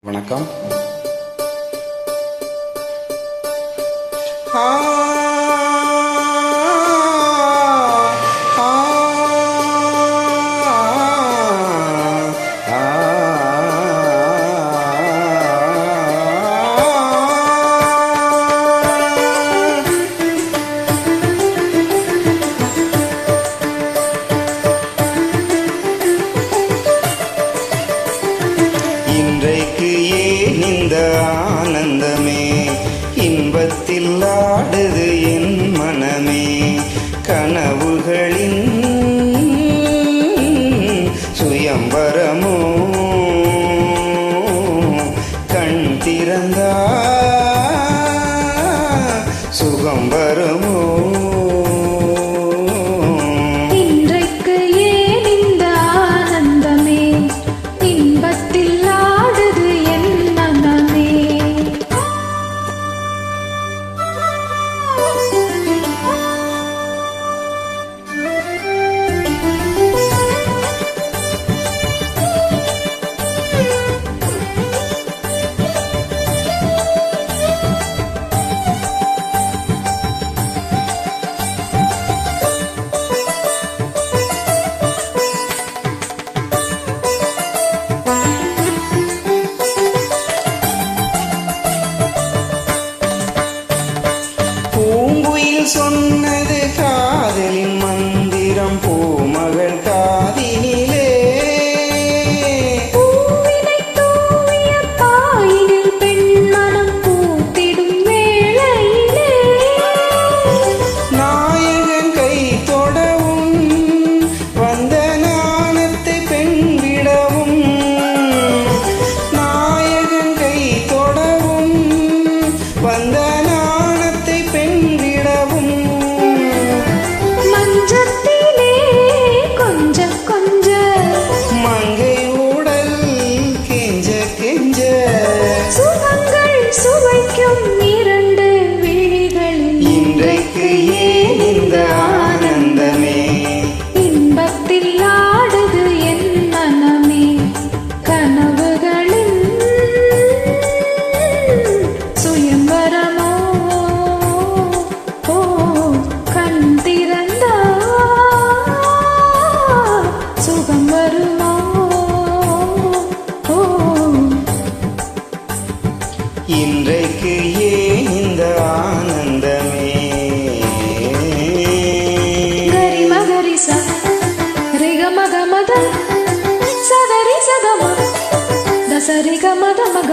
வணக்கம். ஆ. திறந்தார் சொன்னது காதலின் மந்திரம் பூமகள்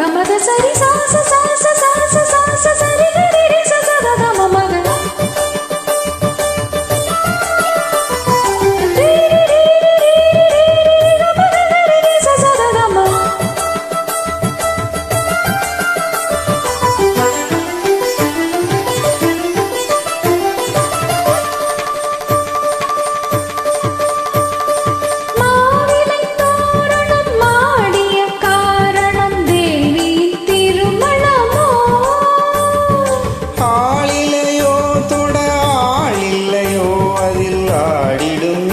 గమద సరి సాస பாடிடும்